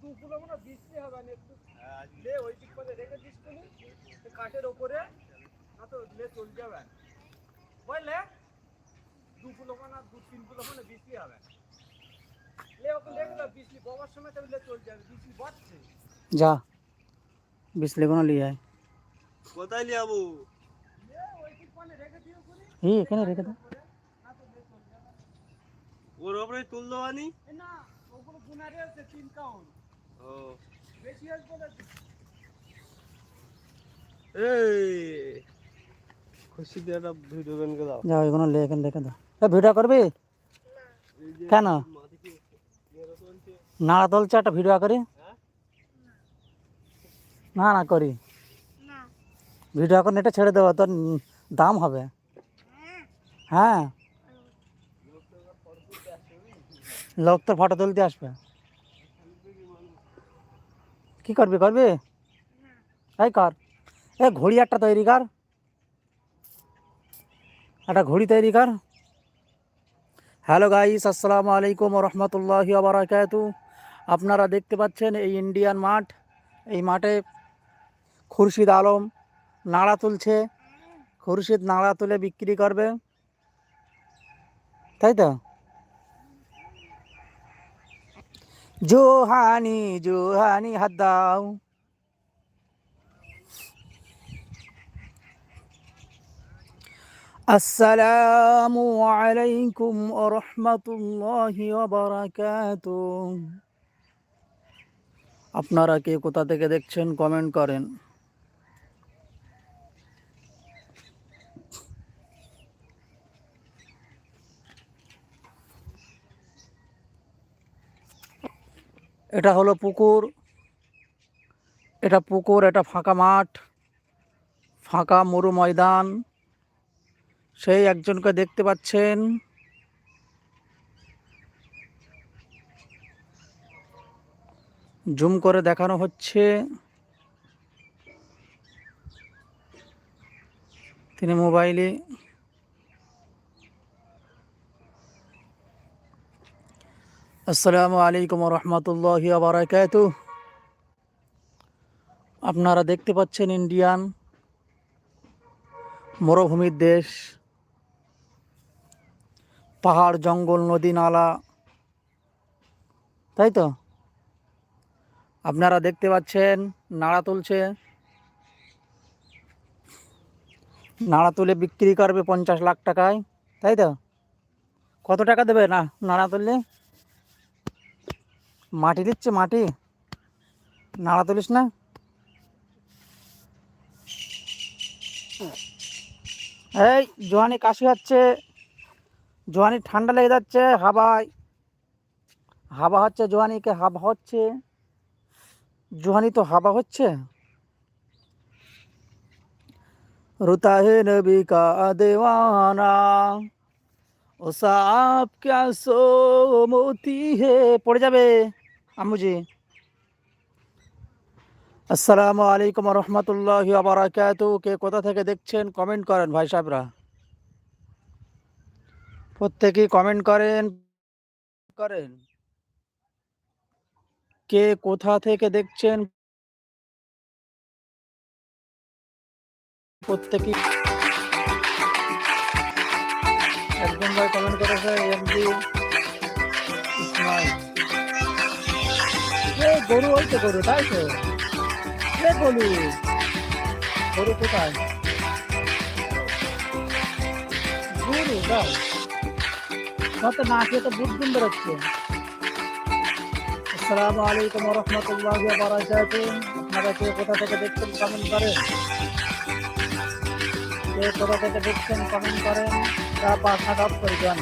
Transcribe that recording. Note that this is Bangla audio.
দু কিলো মনে বৃষ্টি হবে না একটু লে ওই দিক করে রেখে দিস তুমি। কাঠের ওপরে না তো লে চলে যাবে। বুঝলে দু কিলো মানে দু তিন কিলো মানে বৃষ্টি হবে। লে ওকে রেখে দাও বৃষ্টি বাবার সময় তো লে চলে যাবে বৃষ্টি বাড়ছে যা বিসলে কোনো লিয়ে আয়। কোথায় লিয়াবো লে ওই দিক রেখে দিও এই এখানে রেখে দে না তো লে চলে যাবে। ওর ওপরে তুল দেওয়ানি এ না ওগুলো গুনারে আছে তিন কাউন্ট। ভিডিও দাও। এখানে করবি? কেন? নাড়া তুলছে একটা ভিডিও করি? না না করি। ভিডিও করে নেটে ছেড়ে দেবো তোর দাম হবে। হ্যাঁ। লোক তোর ফটো তুলতে আসবে। কি করবি করবি? এই কর। এ ঘড়ি একটা তৈরি কর। একটা ঘড়ি তৈরি কর। হ্যালো গাইস আসসালামু আলাইকুম রহমতুল্লাহি বারাকাতু আপনারা দেখতে পাচ্ছেন এই ইন্ডিয়ান মাঠ। এই মাঠে খুরশিদ আলম নাড়া তুলছে। খুরশিদ নাড়া তুলে বিক্রি করবে। তাই তো? জোহানি জোহানি হাত দাও আসসালামু আলাইকুম রহমতুল্লাহি বারাকাত। আপনারা কে কোথা থেকে দেখছেন, কমেন্ট করেন। এটা হলো পুকুর, এটা পুকুর, এটা ফাঁকা মাঠ, ফাঁকা মরু ময়দান। সেই একজনকে দেখতে পাচ্ছেন। জুম করে দেখানো হচ্ছে। তিনি মোবাইলে আসসালামু আলাইকুম রহমতুল্লাহ বারাকাতু আপনারা দেখতে পাচ্ছেন ইন্ডিয়ান মরুভূমির দেশ, পাহাড়, জঙ্গল, নদী, নালা। তাই তো? আপনারা দেখতে পাচ্ছেন, নাড়া তুলছে। নাড়া তুলে বিক্রি করবে পঞ্চাশ লাখ টাকায়, তাই তো? কত টাকা দেবে না, নাড়া তুললে? মাটি দিচ্ছে মাটি। নাড়া তুলিস না। এই, জোয়ানি কাশি হচ্ছে। জোহানি ঠান্ডা লেগে যাচ্ছে হাবায় হাবা হচ্ছে, জোয়ানিকে হাবা হচ্ছে। জোয়ানি তো হাবা হচ্ছে। রুতা হে নবী কা দেওয়ানা। ও সাপ ক্যা সো মতি হে পড়ে যাবে। আম্মুজি। আসসালামু আলাইকুম রহমতুল্লাহ বারাকাতু। কে কোথা থেকে দেখছেন কমেন্ট করেন ভাই সাহেবরা। প্রত্যেকেই কমেন্ট করেন করেন। কে কোথা থেকে দেখছেন, প্রত্যেকেই একজন ভাই কমেন্ট করেছে এমডি গরু তো গরু, তাই তো? এ গরু? গরু কোথায়? গরু, তাই? কত না খেয়ে তো বুদ্ধুম বেরোচ্ছে আসসালামু আলাইকুম রহমতুল্লাহ বারাকাতু আপনারা কে কোথা থেকে দেখছেন কমেন্ট করেন কে কোথা থেকে দেখছেন কমেন্ট করেন। তা হাত অফ করে দেন